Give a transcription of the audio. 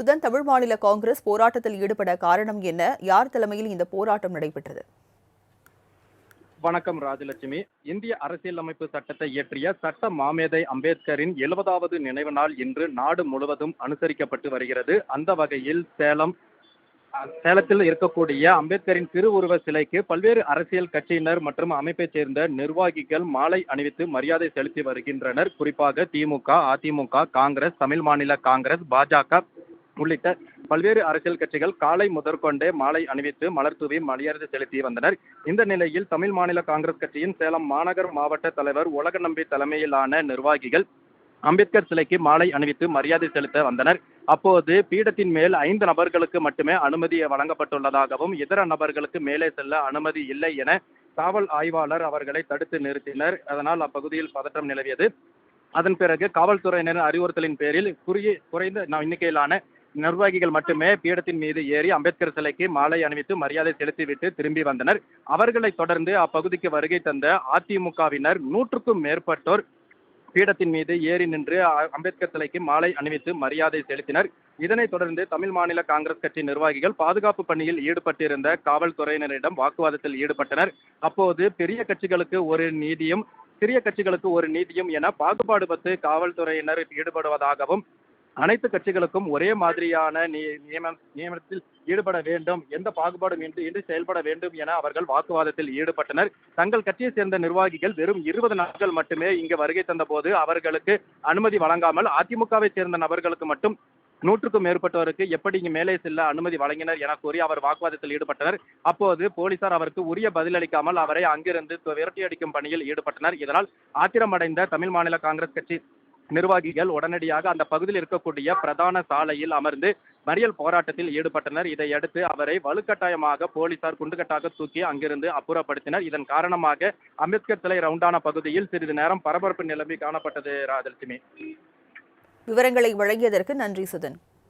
சுதன் தமிழ் மாநில காங்கிரஸ் போராட்டத்தில் ஈடுபட காரணம் என்ன? யார் தலைமையில் இந்த போராட்டம் நடைபெற்றது? வணக்கம் ராஜலட்சுமி. இந்திய அரசியலமைப்பு சட்டத்தை இயற்றிய சட்ட மாமேதை அம்பேத்கரின் எழுபதாவது நினைவு நாள் இன்று நாடு முழுவதும் அனுசரிக்கப்பட்டு வருகிறது. அந்த வகையில் சேலம் சேலத்தில் இருக்கக்கூடிய அம்பேத்கரின் திருவுருவ சிலைக்கு பல்வேறு அரசியல் கட்சியினர் மற்றும் அமைப்பைச் சேர்ந்த நிர்வாகிகள் மாலை அணிவித்து மரியாதை செலுத்தி வருகின்றனர். குறிப்பாக திமுக அதிமுக காங்கிரஸ் தமிழ் மாநில காங்கிரஸ் பாஜக உள்ளிட்ட பல்வேறு அரசியல் கட்சிகள் காலை முதற்கொண்டே மாலை அணிவித்து மலர் தூவி மரியாதை செலுத்தி வந்தனர். இந்த நிலையில் தமிழ் மாநில காங்கிரஸ் கட்சியின் சேலம் மாநகர் மாவட்ட தலைவர் உலக நம்பி தலைமையிலான நிர்வாகிகள் அம்பேத்கர் சிலைக்கு மாலை அணிவித்து மரியாதை செலுத்த வந்தனர். அப்போது பீடத்தின் மேல் ஐந்து நபர்களுக்கு மட்டுமே அனுமதி வழங்கப்பட்டுள்ளதாகவும் இதர நபர்களுக்கு மேலே செல்ல அனுமதி இல்லை என காவல் ஆய்வாளர் அவர்களை தடுத்து நிறுத்தினர். அதனால் அப்பகுதியில் பதற்றம் நிலவியது. அதன் பிறகு காவல்துறையினரின் அறிவுறுத்தலின் பேரில் குறுகிய குறைந்த எண்ணிக்கையிலான நிர்வாகிகள் மட்டுமே பீடத்தின் மீது ஏறி அம்பேத்கர் சிலைக்கு மாலை அணிவித்து மரியாதை செலுத்திவிட்டு திரும்பி வந்தனர். அவர்களை தொடர்ந்து அப்பகுதிக்கு வருகை தந்த அதிமுகவினர் நூற்றுக்கும் மேற்பட்டோர் பீடத்தின் மீது ஏறி நின்று அம்பேத்கர் சிலைக்கு மாலை அணிவித்து மரியாதை செலுத்தினர். இதனைத் தொடர்ந்து தமிழ் மாநில காங்கிரஸ் கட்சி நிர்வாகிகள் பாதுகாப்பு பணியில் ஈடுபட்டிருந்த காவல்துறையினரிடம் வாக்குவாதத்தில் ஈடுபட்டனர். அப்போது பெரிய கட்சிகளுக்கு ஒரு நீதியும் சிறிய கட்சிகளுக்கு ஒரு நீதியும் என பாகுபாடு பத்து காவல்துறையினர் ஈடுபடுவதாகவும் அனைத்து கட்சிகளுக்கும் ஒரே மாதிரியான நி- நியம நியமனத்தில் ஈடுபட வேண்டும் எந்த பாகுபாடும் இன்றி இன்றி செயல்பட வேண்டும் என அவர்கள் வாக்குவாதத்தில் ஈடுபட்டனர். தங்கள் கட்சியை சேர்ந்த நிர்வாகிகள் வெறும் இருபது நாட்கள் மட்டுமே இங்கு வருகை தந்தபோது அவர்களுக்கு அனுமதி வழங்காமல் அதிமுகவை சேர்ந்த நபர்களுக்கு மட்டும் நூற்றுக்கும் மேற்பட்டோருக்கு எப்படி இங்கு மேலே செல்ல அனுமதி வழங்கினர் என கூறி அவர் வாக்குவாதத்தில் ஈடுபட்டனர். அப்போது போலீசார் அவருக்கு உரிய பதிலளிக்காமல் அவரை அங்கிருந்து விரட்டியடிக்கும் பணியில் ஈடுபட்டனர். இதனால் ஆத்திரமடைந்த தமிழ் மாநில காங்கிரஸ் கட்சி நிர்வாகிகள் உடனடியாக அந்த பகுதியில் இருக்கக்கூடிய பிரதான சாலையில் அமர்ந்து மறியல் போராட்டத்தில் ஈடுபட்டனர். இதையடுத்து அவரை வலுக்கட்டாயமாக போலீசார் குண்டுகட்டாக தூக்கி அங்கிருந்து அப்புறப்படுத்தினர். இதன் காரணமாக அம்பேத்கர் சிலை ரவுண்டான பகுதியில் சிறிது நேரம் பரபரப்பு நிலைமை காணப்பட்டது ராஜலட்சுமி. விவரங்களை வழங்கியதற்கு நன்றி சுதன்.